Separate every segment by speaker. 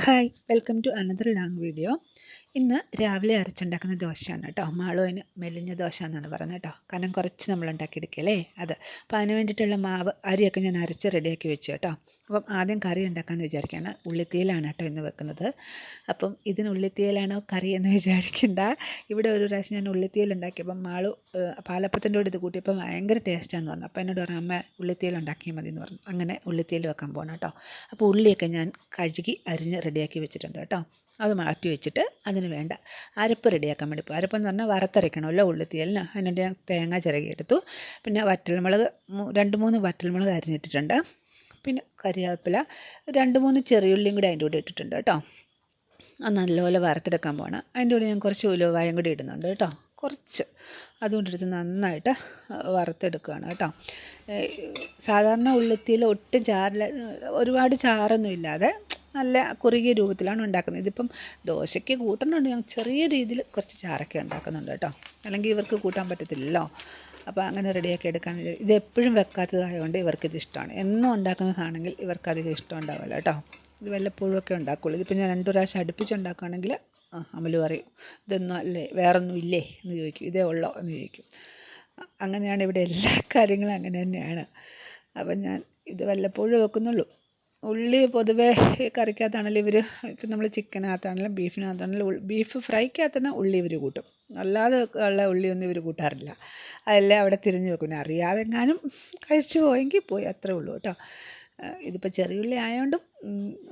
Speaker 1: Hi welcome to another long video ഇന്ന് രാവിലെ അരച്ചുണ്ടാക്കുന്ന ദോശയാണ് കേട്ടോ. മാളുവിന് മെലിഞ്ഞ ദോശ എന്നാണ് പറയുന്നത് കേട്ടോ. കനം കുറച്ച് നമ്മൾ ഉണ്ടാക്കിയെടുക്കല്ലേ അത്. അപ്പോൾ അതിന് വേണ്ടിയിട്ടുള്ള മാവ് അരിയൊക്കെ ഞാൻ അരച്ച് റെഡിയാക്കി വെച്ചു കേട്ടോ. അപ്പം ആദ്യം കറി ഉണ്ടാക്കാമെന്ന് വിചാരിക്കുകയാണ് ഉള്ളിത്തീയിലാണ് കേട്ടോ ഇന്ന് വെക്കുന്നത്. അപ്പം ഇതിന് ഉള്ളിത്തീയിലാണോ കറി എന്ന് വിചാരിക്കണ്ട. ഇവിടെ ഒരു പ്രാവശ്യം ഞാൻ ഉള്ളിത്തീയിൽ ഉണ്ടാക്കിയപ്പം മാളു പാലപ്പത്തിന്റെ കൂടെ ഇത് കൂട്ടിയപ്പോൾ ഭയങ്കര ടേസ്റ്റാന്ന് പറഞ്ഞു. അപ്പോൾ എന്നോട് പറഞ്ഞു അമ്മ ഉള്ളിത്തീയിൽ ഉണ്ടാക്കിയാൽ മതി എന്ന് പറഞ്ഞു. അങ്ങനെ ഉള്ളിത്തീയിൽ വെക്കാൻ പോകണം കേട്ടോ. അപ്പോൾ ഉള്ളിയൊക്കെ ഞാൻ കഴുകി അരിഞ്ഞ് റെഡിയാക്കി വെച്ചിട്ടുണ്ട് കേട്ടോ. അത് മാറ്റി വെച്ചിട്ട് അതിന് വേണ്ട അരപ്പ് റെഡിയാക്കാൻ വേണ്ടി പോകും അരപ്പെന്ന് പറഞ്ഞാൽ വറുത്തരയ്ക്കണമല്ലോ ഉള്ളിത്തീയലിന്. അതിനുവേണ്ടി ഞാൻ തേങ്ങ ചിരകിയെടുത്തു. പിന്നെ വറ്റൽമുളക് രണ്ട് മൂന്ന് വറ്റൽമുളക് അരിഞ്ഞിട്ടിട്ടുണ്ട്. പിന്നെ കറിവേപ്പില രണ്ട് മൂന്ന് ചെറിയുള്ളിയും കൂടി അതിന്റെ കൂടെ ഇട്ടിട്ടുണ്ട് കേട്ടോ. അത് നല്ലപോലെ വറുത്തെടുക്കാൻ പോകണം അതിന്റെ കൂടെ ഞാൻ കുറച്ച് ഉലുവായും കൂടി ഇടുന്നുണ്ട് കേട്ടോ. കുറച്ച്. അതുകൊണ്ടെടുത്ത് നന്നായിട്ട് വറുത്തെടുക്കുകയാണ് കേട്ടോ. സാധാരണ ഉള്ളിത്തിയിൽ ഒട്ടും ചാറില്ല ഒരുപാട് ചാറൊന്നും ഇല്ലാതെ നല്ല കുറുകിയ രൂപത്തിലാണ് ഉണ്ടാക്കുന്നത്. ഇതിപ്പം ദോശയ്ക്ക് കൂട്ടുന്നുണ്ട് ഞാൻ ചെറിയ രീതിയിൽ കുറച്ച് ചാറൊക്കെ ഉണ്ടാക്കുന്നുണ്ട് കേട്ടോ. അല്ലെങ്കിൽ ഇവർക്ക് കൂട്ടാൻ പറ്റത്തില്ലല്ലോ. അപ്പോൾ അങ്ങനെ റെഡിയാക്കി എടുക്കാൻ ഇത് എപ്പോഴും വെക്കാത്തതായതുകൊണ്ട് ഇവർക്കിത് ഇഷ്ടമാണ് എന്നും ഉണ്ടാക്കുന്നതാണെങ്കിൽ ഇവർക്ക് അധികം ഇഷ്ടം ഉണ്ടാവില്ല കേട്ടോ. ഇത് വല്ലപ്പോഴും ഒക്കെ ഉണ്ടാക്കുള്ളൂ. ഇതിപ്പോൾ ഞാൻ രണ്ടു പ്രാവശ്യം അടുപ്പിച്ചുണ്ടാക്കുകയാണെങ്കിൽ അമൽ പറയും ഇതൊന്നും അല്ലേ വേറൊന്നും ഇല്ലേ? എന്ന് ചോദിക്കും. ഇതേ ഉള്ളോ? എന്ന് ചോദിക്കും. അങ്ങനെയാണ് ഇവിടെ എല്ലാ കാര്യങ്ങളും അങ്ങനെ തന്നെയാണ്. അപ്പം ഞാൻ ഇത് വല്ലപ്പോഴും വെക്കുന്നുള്ളൂ. ഉള്ളി പൊതുവേ കറിക്കകത്താണെങ്കിലും ഇവർ ഇപ്പം നമ്മൾ ചിക്കനകത്താണെങ്കിലും ബീഫിനകത്താണെങ്കിലും ബീഫ് ഫ്രൈക്കകത്ത് തന്നെ ഉള്ളി ഇവർ കൂട്ടും. അല്ലാതെ ഉള്ള ഉള്ളിയൊന്നും ഇവർ കൂട്ടാറില്ല. അതെല്ലാം അവിടെ തിരിഞ്ഞ് വെക്കും. പിന്നെ അറിയാതെ എങ്ങാനും കഴിച്ചു പോയെങ്കിൽ പോയി അത്രേ ഉള്ളൂ കേട്ടോ. ഇതിപ്പോൾ ചെറിയുള്ളി ആയതുകൊണ്ടും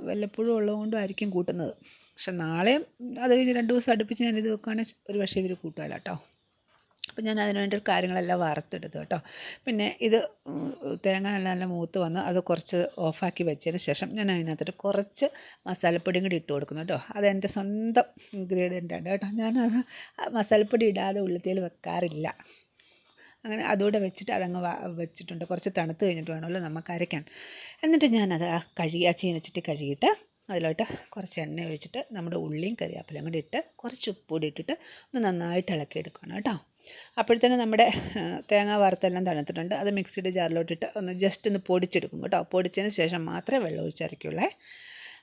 Speaker 1: വല്ലപ്പോഴും ഉള്ളതുകൊണ്ടും ആയിരിക്കും കൂട്ടുന്നത്. പക്ഷെ നാളെയും അത് കഴിഞ്ഞ് രണ്ട് ദിവസം അടുപ്പിച്ച് ഞാനിത് വെക്കുകയാണെങ്കിൽ ഒരു പക്ഷേ ഇവർ കൂട്ടുകയില്ല കേട്ടോ. അപ്പം ഞാൻ അതിന് വേണ്ടി കാര്യങ്ങളെല്ലാം വറുത്തെടുത്തു കേട്ടോ. പിന്നെ ഇത് തേങ്ങ നല്ല നല്ല മൂത്ത് വന്ന് അത് കുറച്ച് ഓഫാക്കി വെച്ചതിന് ശേഷം ഞാൻ അതിനകത്തോട്ട് കുറച്ച് മസാലപ്പൊടിയും കൂടി ഇട്ട് കൊടുക്കുന്നു കേട്ടോ. അതെന്റെ സ്വന്തം ഇൻഗ്രീഡിയന്റ് ആണ് കേട്ടോ. ഞാനത് മസാലപ്പൊടി ഇടാതെ ഉള്ളിത്തേൽ വെക്കാറില്ല. അങ്ങനെ അതുകൂടെ വെച്ചിട്ട് അതങ്ങ് വെച്ചിട്ടുണ്ട്. കുറച്ച് തണുത്ത് കഴിഞ്ഞിട്ട് വേണമല്ലോ നമുക്ക് അരയ്ക്കാൻ. എന്നിട്ട് ഞാനത് കഴുകി ആ ചീനച്ചട്ടി കഴുകിയിട്ട് അതിലോട്ട് കുറച്ച് എണ്ണ ഒഴിച്ചിട്ട് നമ്മുടെ ഉള്ളിയും കറിവേപ്പിലയും കൂടി ഇട്ട് കുറച്ച് ഉപ്പ് കൂടി ഇട്ടിട്ട് ഒന്ന് നന്നായിട്ട് ഇളക്കി എടുക്കണം കേട്ടോ. അപ്പോഴത്തേനും നമ്മുടെ തേങ്ങ വറുത്തെല്ലാം തണുത്തിട്ടുണ്ട്. അത് മിക്സിയുടെ ജാറിലോട്ടിട്ട് ഒന്ന് ജസ്റ്റ് ഒന്ന് പൊടിച്ചെടുക്കും കേട്ടോ. പൊടിച്ചതിന് ശേഷം മാത്രമേ വെള്ളം ഒഴിച്ചരയ്ക്കുള്ളേ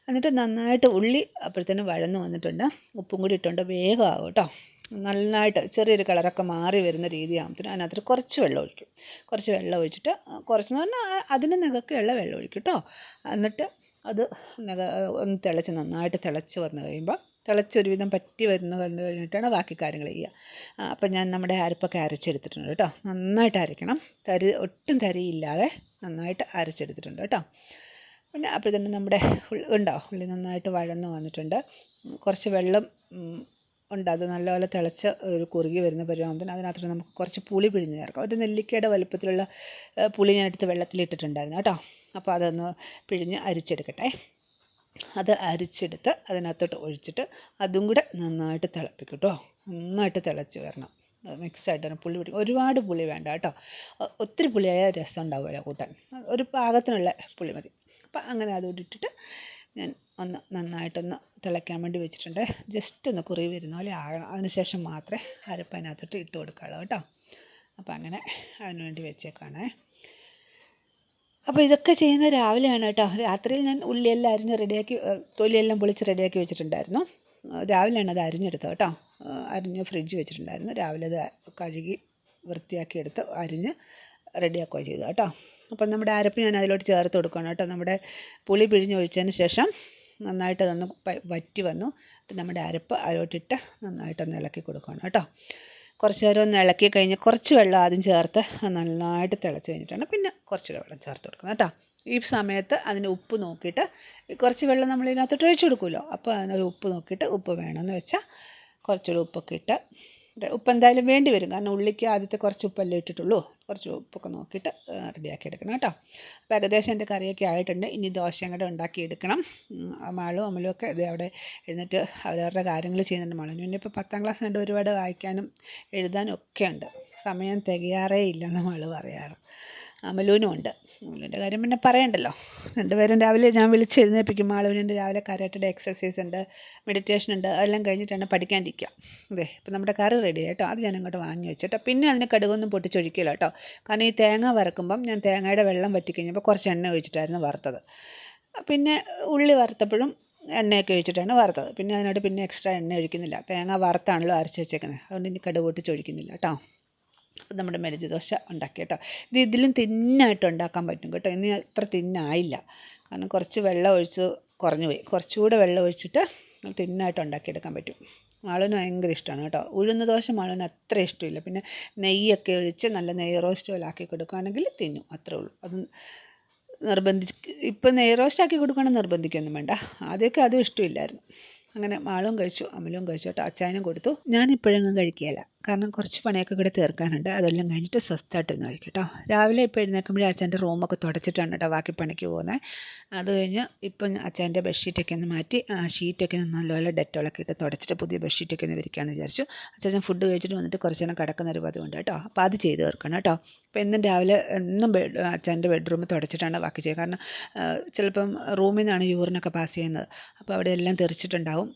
Speaker 1: എന്നിട്ട് നന്നായിട്ട് ഉള്ളി അപ്പോഴത്തേനും വഴന്ന് വന്നിട്ടുണ്ട്. ഉപ്പും കൂടി ഇട്ടുകൊണ്ട് വേഗമാകും കേട്ടോ. നന്നായിട്ട് ചെറിയൊരു കളറൊക്കെ മാറി വരുന്ന രീതിയാകുമ്പോഴത്തേനും അതിനകത്ത് കുറച്ച് വെള്ളം ഒഴിക്കും. കുറച്ച് വെള്ളം ഒഴിച്ചിട്ട് കുറച്ച് കുറച്ചെന്ന് പറഞ്ഞാൽ അതിന് നികക്കെയുള്ള വെള്ളം ഒഴിക്കും കേട്ടോ. എന്നിട്ട് അത് ഒന്ന് തിളച്ച് നന്നായിട്ട് തിളച്ച് വന്ന് കഴിയുമ്പോൾ തിളച്ച് ഒരുവിധം പറ്റി വരുന്ന കണ്ടു കഴിഞ്ഞിട്ടാണ് ബാക്കി കാര്യങ്ങൾ ചെയ്യുക. അപ്പം ഞാൻ നമ്മുടെ അരപ്പൊക്കെ അരച്ചെടുത്തിട്ടുണ്ട് കേട്ടോ. നന്നായിട്ട് അരയ്ക്കണം. തരി ഒട്ടും തരിയില്ലാതെ നന്നായിട്ട് അരച്ചെടുത്തിട്ടുണ്ട് കേട്ടോ. പിന്നെ അപ്പോൾ തന്നെ നമ്മുടെ ഉണ്ടോ? ഉള്ളി നന്നായിട്ട് വഴന്ന് വന്നിട്ടുണ്ട്. കുറച്ച് വെള്ളം ഉണ്ട്. അത് നല്ലപോലെ തിളച്ച് ഒരു കുറുകി വരുന്ന പരുവാകുമ്പോൾ അതിനകത്തോട്ട് നമുക്ക് കുറച്ച് പുളി പിഴിഞ്ഞ് ചേർക്കാം. ഒരു നെല്ലിക്കയുടെ വലുപ്പത്തിലുള്ള പുളി ഞാൻ എടുത്ത് വെള്ളത്തിലിട്ടിട്ടുണ്ടായിരുന്നു കേട്ടോ. അപ്പോൾ അതൊന്ന് പിഴിഞ്ഞ് അരിച്ചെടുക്കട്ടെ. അത് അരിച്ചെടുത്ത് അതിനകത്തോട്ട് ഒഴിച്ചിട്ട് അതും കൂടെ നന്നായിട്ട് തിളപ്പിക്കും കേട്ടോ. നന്നായിട്ട് തിളച്ച് വരണം. മിക്സായിട്ട് പുളി പിടിക്കും ഒരുപാട് പുളി വേണ്ട കേട്ടോ. ഒത്തിരി പുളിയായ രസം ഉണ്ടാവില്ല കൂട്ടാൻ. ഒരു പാകത്തിനുള്ള പുളി മതി. അപ്പം അങ്ങനെ അതുകൂടി ഇട്ടിട്ട് ഞാൻ ഒന്ന് നന്നായിട്ടൊന്ന് തിളയ്ക്കാൻ വേണ്ടി വെച്ചിട്ടുണ്ട്. ജസ്റ്റ് ഒന്ന് കുറി വരുന്ന പോലെ ആകണം അതിനുശേഷം മാത്രമേ അരപ്പ് അതിനകത്തോട്ട് ഇട്ട് കൊടുക്കാവുള്ളൂ കേട്ടോ. അപ്പം അങ്ങനെ അതിന് വേണ്ടി വെച്ചേക്കാണേ അപ്പോൾ ഇതൊക്കെ ചെയ്യുന്ന രാവിലെയാണ് കേട്ടോ. രാത്രിയിൽ ഞാൻ ഉള്ളിയെല്ലാം അരിഞ്ഞ് റെഡിയാക്കി തൊലിയെല്ലാം പൊളിച്ച് റെഡിയാക്കി വെച്ചിട്ടുണ്ടായിരുന്നു. രാവിലെയാണ് അത് അരിഞ്ഞെടുത്തത് കേട്ടോ. അരിഞ്ഞ് ഫ്രിഡ്ജ് വെച്ചിട്ടുണ്ടായിരുന്നു. രാവിലെ അത് കഴുകി വൃത്തിയാക്കി എടുത്ത് അരിഞ്ഞ് റെഡിയാക്കുക ചെയ്തു കേട്ടോ. അപ്പം നമ്മുടെ അരപ്പ് ഞാൻ അതിലോട്ട് ചേർത്ത് കൊടുക്കണം കേട്ടോ. നമ്മുടെ പുളി പിഴിഞ്ഞൊഴിച്ചതിന് ശേഷം നന്നായിട്ട് അതൊന്ന് വറ്റി വന്നു. നമ്മുടെ അരപ്പ് അതിലോട്ടിട്ട് നന്നായിട്ടൊന്ന് ഇളക്കി കൊടുക്കണം കേട്ടോ. കുറച്ച് നേരം ഒന്ന് ഇളക്കി കഴിഞ്ഞ് കുറച്ച് വെള്ളം ആദ്യം ചേർത്ത് നന്നായിട്ട് തിളച്ച് കഴിഞ്ഞിട്ടാണ് പിന്നെ കുറച്ച് വെള്ളം ചേർത്ത് കൊടുക്കുന്നത് കേട്ടോ. ഈ സമയത്ത് അതിന് ഉപ്പ് നോക്കിയിട്ട് കുറച്ച് വെള്ളം നമ്മൾ ഇതിനകത്തോട്ട് ഒഴിച്ച് കൊടുക്കുമല്ലോ. അപ്പോൾ അതിനൊരു ഉപ്പ് നോക്കിയിട്ട് ഉപ്പ് വേണമെന്ന് വെച്ചാൽ കുറച്ചുകൂടി ഉപ്പൊക്കെ ഇട്ട് ഉപ്പ് എന്തായാലും വേണ്ടി വരും. കാരണം ഉള്ളിക്ക് ആദ്യത്തെ കുറച്ച് ഉപ്പല്ലേ ഇട്ടിട്ടുള്ളൂ. കുറച്ച് ഉപ്പൊക്കെ നോക്കിയിട്ട് റെഡിയാക്കി എടുക്കണം കേട്ടോ. അപ്പോൾ ഏകദേശം എന്റെ കറിയൊക്കെ ആയിട്ടുണ്ട്. ഇനി ദോശയും കൂടെ ഉണ്ടാക്കി എടുക്കണം. ഉം, ആ മാളും അമലും ഒക്കെ ഇത് അവിടെ എഴുന്നിട്ട് അവരവരുടെ കാര്യങ്ങൾ ചെയ്യുന്നുണ്ട്. മാളും പിന്നെ ഇപ്പോൾ പത്താം ക്ലാസ് കണ്ട് ഒരുപാട് വായിക്കാനും എഴുതാനും ഒക്കെ ഉണ്ട്. സമയം തികയാറേ ഇല്ലെന്ന് മാൾ പറയാറ്. അമലൂനും ഉണ്ട്. അമലൂന്റെ കാര്യം പിന്നെ പറയണ്ടല്ലോ. രണ്ടുപേരും രാവിലെ ഞാൻ വിളിച്ച് എഴുന്നേൽപ്പിക്കും മാളുവിന്റെ രാവിലെ കരാട്ടയുടെ എക്സസൈസ് ഉണ്ട് മെഡിറ്റേഷൻ ഉണ്ട് അതെല്ലാം കഴിഞ്ഞിട്ടാണ് പഠിക്കാണ്ടിരിക്കുക അതെ ഇപ്പം നമ്മുടെ കറി റെഡി കേട്ടോ. അത് ഞാൻ അങ്ങോട്ട് വാങ്ങി വെച്ചിട്ട് പിന്നെ അതിന് കടുകൊന്നും പൊട്ടിച്ചൊഴിക്കില്ല കേട്ടോ. കാരണം ഈ തേങ്ങ വറക്കുമ്പം ഞാൻ തേങ്ങയുടെ വെള്ളം വറ്റിക്കഴിഞ്ഞപ്പോൾ കുറച്ച് എണ്ണ ഒഴിച്ചിട്ടായിരുന്നു വറുത്തത്. പിന്നെ ഉള്ളി വറുത്തപ്പോഴും എണ്ണയൊക്കെ ഒഴിച്ചിട്ടാണ് വറുത്തത്. പിന്നെ അതിനോട് പിന്നെ എക്സ്ട്രാ എണ്ണ ഒഴിക്കുന്നില്ല. തേങ്ങ വറുത്താണല്ലോ അരച്ച് വെച്ചേക്കുന്നത് അതുകൊണ്ട് ഇനി കടുക് പൊട്ടിച്ചൊഴിക്കുന്നില്ല കേട്ടോ. നമ്മുടെ മെലജ് ദോശ ഉണ്ടാക്കി കേട്ടോ. ഇത് ഇതിലും തിന്നായിട്ട് ഉണ്ടാക്കാൻ പറ്റും കേട്ടോ. ഇനി അത്ര തിന്നായില്ല. കാരണം കുറച്ച് വെള്ളം ഒഴിച്ച് കുറഞ്ഞു പോയി. കുറച്ചുകൂടെ വെള്ളം ഒഴിച്ചിട്ട് തിന്നായിട്ട് ഉണ്ടാക്കിയെടുക്കാൻ പറ്റും. മാളുവിന് ഭയങ്കര ഇഷ്ടമാണ് കേട്ടോ. ഉഴുന്ന ദോശ മാളുവിന് അത്ര ഇഷ്ടമില്ല. പിന്നെ നെയ്യൊക്കെ ഒഴിച്ച് നല്ല നെയ്യ് റോസ്റ്റ് പോലെ ആക്കി കൊടുക്കുകയാണെങ്കിൽ തിന്നും. അത്രേ ഉള്ളൂ. അത് നിർബന്ധിച്ച് ഇപ്പം നെയ്യ് റോസ്റ്റ് ആക്കി കൊടുക്കുകയാണെങ്കിൽ നിർബന്ധിക്കൊന്നും വേണ്ട. ആദ്യമൊക്കെ അതും ഇഷ്ടമില്ലായിരുന്നു. അങ്ങനെ മാളും കഴിച്ചു അമലും കഴിച്ചു കേട്ടോ. അച്ചായനും കൊടുത്തു. ഞാൻ ഇപ്പോഴൊന്നും കഴിക്കുകയില്ല. കാരണം കുറച്ച് പണിയൊക്കെ കൂടെ തീർക്കാനുണ്ട്. അതെല്ലാം കഴിഞ്ഞിട്ട് സ്വസ്ഥമായിട്ടിരുന്ന് കഴിക്കും കേട്ടോ രാവിലെ ഇപ്പോൾ എഴുന്നേൽക്കുമ്പോഴേ അച്ഛന്റെ റൂമൊക്കെ തുടച്ചിട്ടാണ് കേട്ടോ ബാക്കി പണിക്ക് പോകുന്നത് അത് കഴിഞ്ഞ് ഇപ്പം അച്ഛന്റെ ബെഡ്ഷീറ്റൊക്കെ ഒന്ന് മാറ്റി ആ ഷീറ്റൊക്കെ നല്ലപോലെ ഡെറ്റോളൊക്കെ ഇട്ട് തുടച്ചിട്ട് പുതിയ ബെഡ്ഷീറ്റൊക്കെ ഒന്ന് വിരിക്കാമെന്ന് വിചാരിച്ചു. അച്ഛൻ ഫുഡ് കഴിച്ചിട്ട് വന്നിട്ട് കുറച്ച് നേരം കിടക്കുന്ന ഒരു പതിവുണ്ട് കേട്ടോ അപ്പോൾ അത് ചെയ്ത് തീർക്കണം കേട്ടോ അപ്പോൾ എന്നും രാവിലെ എന്നും ബെഡ് അച്ഛന്റെ ബെഡ്റൂം തുടച്ചിട്ടാണ് ബാക്കി ചെയ്യുക. കാരണം ചിലപ്പം റൂമിൽ നിന്നാണ് യൂറിനൊക്കെ പാസ് ചെയ്യുന്നത്. അപ്പോൾ അവിടെ എല്ലാം തെറിച്ചിട്ടുണ്ടാവും.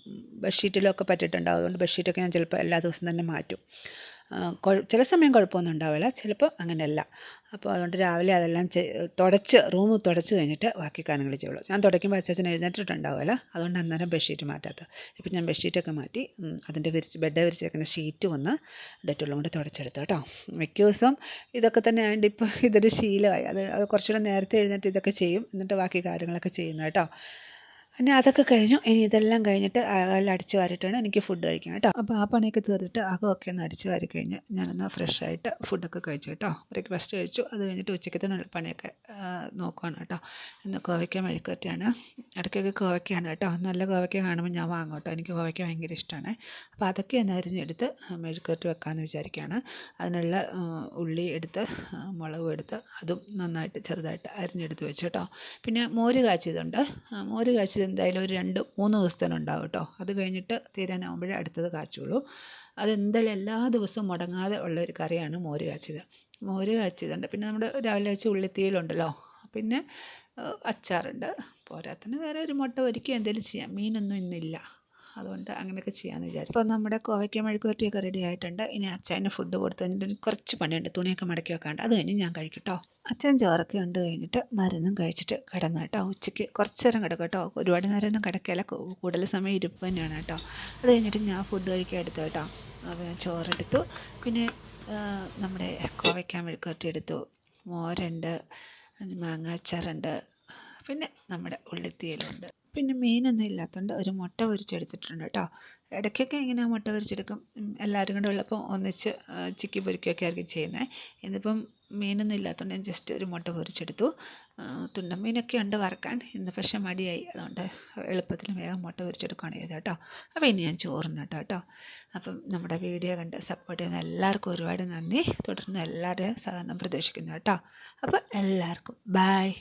Speaker 1: ബെഡ്ഷീറ്റിലൊക്കെ പറ്റിയിട്ടുണ്ടാവും. അതുകൊണ്ട് ബെഡ്ഷീറ്റൊക്കെ ഞാൻ ചിലപ്പോൾ എല്ലാ ദിവസം തന്നെ മാറ്റും. ചില സമയം കുഴപ്പമൊന്നും ഉണ്ടാവില്ല ചിലപ്പോൾ അങ്ങനെയല്ല. അപ്പോൾ അതുകൊണ്ട് രാവിലെ അതെല്ലാം തുടച്ച് റൂം തുടച്ച് കഴിഞ്ഞിട്ട് ബാക്കി കാര്യങ്ങൾ ചെയ്യുള്ളൂ. ഞാൻ തുടയ്ക്കുമ്പോൾ അച്ഛൻ എഴുന്നേറ്റിട്ടുണ്ടാവില്ല അതുകൊണ്ട് അന്നേരം ബെഡ്ഷീറ്റ് മാറ്റാത്ത. ഇപ്പം ഞാൻ ബെഡ്ഷീറ്റൊക്കെ മാറ്റി അതിന്റെ വിരിച്ച് ബെഡ് വിരിച്ചേക്കുന്ന ഷീറ്റ് വന്ന് ഡെറ്റോളും കൊണ്ട് തുടച്ചെടുത്തു കേട്ടോ. മിക്ക ദിവസം ഇതൊക്കെ തന്നെ ആയതുകൊണ്ട് ഇപ്പോൾ ഇതൊരു ശീലമായി. അത് കുറച്ചുകൂടെ നേരത്തെ എഴുന്നേറ്റ് ഇതൊക്കെ ചെയ്യും എന്നിട്ട് ബാക്കി കാര്യങ്ങളൊക്കെ ചെയ്യുന്നു കേട്ടോ. പിന്നെ അതൊക്കെ കഴിഞ്ഞു. ഇനി ഇതെല്ലാം കഴിഞ്ഞിട്ട് എല്ലാം അടിച്ച് വാരിയിട്ടാണ് എനിക്ക് ഫുഡ് കഴിക്കാൻ കേട്ടോ. അപ്പോൾ ആ പണിയൊക്കെ തീർത്തിട്ട് അകമൊക്കെ ഒന്ന് അടിച്ച് വാരി കഴിഞ്ഞ് ഞാനൊന്ന് ഫ്രഷ് ആയിട്ട് ഫുഡൊക്കെ കഴിച്ചു കേട്ടോ. ബ്രേക്ക്ഫാസ്റ്റ് കഴിച്ചു. അത് കഴിഞ്ഞിട്ട് ഉച്ചക്കത്തിനുള്ള പണിയൊക്കെ നോക്കുകയാണ് കേട്ടോ. ഇന്ന് കോവയ്ക്ക മെഴുക്കുവരട്ടിയാണ് ഇടയ്ക്കൊക്കെ കോവയ്ക്കയാണ് കേട്ടോ. നല്ല കോവയ്ക്ക കാണുമ്പോൾ ഞാൻ വാങ്ങും കേട്ടോ. എനിക്ക് കോവയ്ക്ക ഭയങ്കര ഇഷ്ടമാണ് അപ്പോൾ അതൊക്കെ ഒന്ന് അരിഞ്ഞെടുത്ത് മെഴുക്കറ്റ് വെക്കാമെന്ന് വിചാരിക്കുകയാണ്. അതിനുള്ള ഉള്ളി എടുത്ത് മുളകും എടുത്ത് അതും നന്നായിട്ട് ചെറുതായിട്ട് അരിഞ്ഞെടുത്ത് വെച്ചു കേട്ടോ. പിന്നെ മോര് കാച്ചിയതുണ്ട്. മോര് കാച്ചിയത് എന്തായാലും ഒരു രണ്ട് മൂന്ന് ദിവസത്തേനും ഉണ്ടാവും കേട്ടോ. അത് കഴിഞ്ഞിട്ട് തീരാനാവുമ്പോഴേ അടുത്തത് കാച്ചുള്ളൂ. അതെന്തായാലും എല്ലാ ദിവസവും മുടങ്ങാതെ ഉള്ള ഒരു കറിയാണ് മോര് കാച്ചിയത്. മോര് കാച്ചിയതുണ്ട്. പിന്നെ നമ്മുടെ രാവിലെ വെച്ച ഉള്ളിത്തീയിലുണ്ടല്ലോ. പിന്നെ അച്ചാറുണ്ട്. പോരാത്തിന് വേറെ ഒരു മുട്ട ഒരുക്കി എന്തെങ്കിലും ചെയ്യാം. മീനൊന്നും ഇന്നില്ല. അതുകൊണ്ട് അങ്ങനെയൊക്കെ ചെയ്യാമെന്ന് വിചാരിച്ചു അപ്പോൾ നമ്മുടെ കോവയ്ക്ക മെഴുക്കുവരട്ടിയൊക്കെ റെഡി ആയിട്ടുണ്ട്. ഇനി അച്ഛന് ഫുഡ് കൊടുത്തതിന്റെ കുറച്ച് പണിയുണ്ട്. തുണിയൊക്കെ മടക്കി വെക്കാണ്ട്. അത് കഴിഞ്ഞ് ഞാൻ കഴിക്കട്ടോ അച്ഛൻ ചോറൊക്കെ ഉണ്ട് കഴിഞ്ഞിട്ട് മരുന്നും കഴിച്ചിട്ട് കിടന്നു കേട്ടോ ഉച്ചയ്ക്ക് കുറച്ച് നേരം കിടക്കും കേട്ടോ ഒരുപാട് നേരമൊന്നും കിടക്കില്ല. കൂടുതൽ സമയം ഇരിപ്പ് തന്നെയാണ് കേട്ടോ അത് കഴിഞ്ഞിട്ട് ഞാൻ ഫുഡ് കഴിക്കാൻ എടുത്തു കേട്ടോ അപ്പോൾ ചോറെടുത്തു. പിന്നെ നമ്മുടെ കോവയ്ക്ക മെഴുക്കുവരട്ടി എടുത്തു. മോരുണ്ട് മാങ്ങാച്ചാറുണ്ട്. പിന്നെ നമ്മുടെ ഉള്ളിത്തീയലുണ്ട്. പിന്നെ മീനൊന്നും ഇല്ലാത്തതുകൊണ്ട് ഒരു മുട്ട പൊരിച്ചെടുത്തിട്ടുണ്ട് കേട്ടോ ഇടയ്ക്കൊക്കെ ഇങ്ങനെ മുട്ട പൊരിച്ചെടുക്കും. എല്ലാവരും കൂടെ ഉള്ളപ്പോൾ ഒന്നിച്ച് ചിക്കി പൊരിക്കുകയൊക്കെ ആയിരിക്കും ചെയ്യുന്നത് ഇന്നിപ്പം മീനൊന്നും ഇല്ലാത്തതുകൊണ്ട് ഞാൻ ജസ്റ്റ് ഒരു മുട്ട പൊരിച്ചെടുത്തു. തുണ്ടൻ മീനൊക്കെ ഉണ്ട് വറക്കാൻ. ഇന്ന് പക്ഷെ മടിയായി. അതുകൊണ്ട് എളുപ്പത്തിൽ വേഗം മുട്ട പൊരിച്ചെടുക്കുകയാണ് ചെയ്തത് കേട്ടോ അപ്പോൾ ഇനി ഞാൻ ചോറിന് കേട്ടോ കേട്ടോ അപ്പം നമ്മുടെ വീഡിയോ കണ്ട് സപ്പോർട്ട് ചെയ്യുന്ന എല്ലാവർക്കും ഒരുപാട് നന്ദി. തുടർന്ന് എല്ലാവരെയും സാധാരണ പ്രതീക്ഷിക്കുന്നു കേട്ടോ അപ്പോൾ എല്ലാവർക്കും ബായ്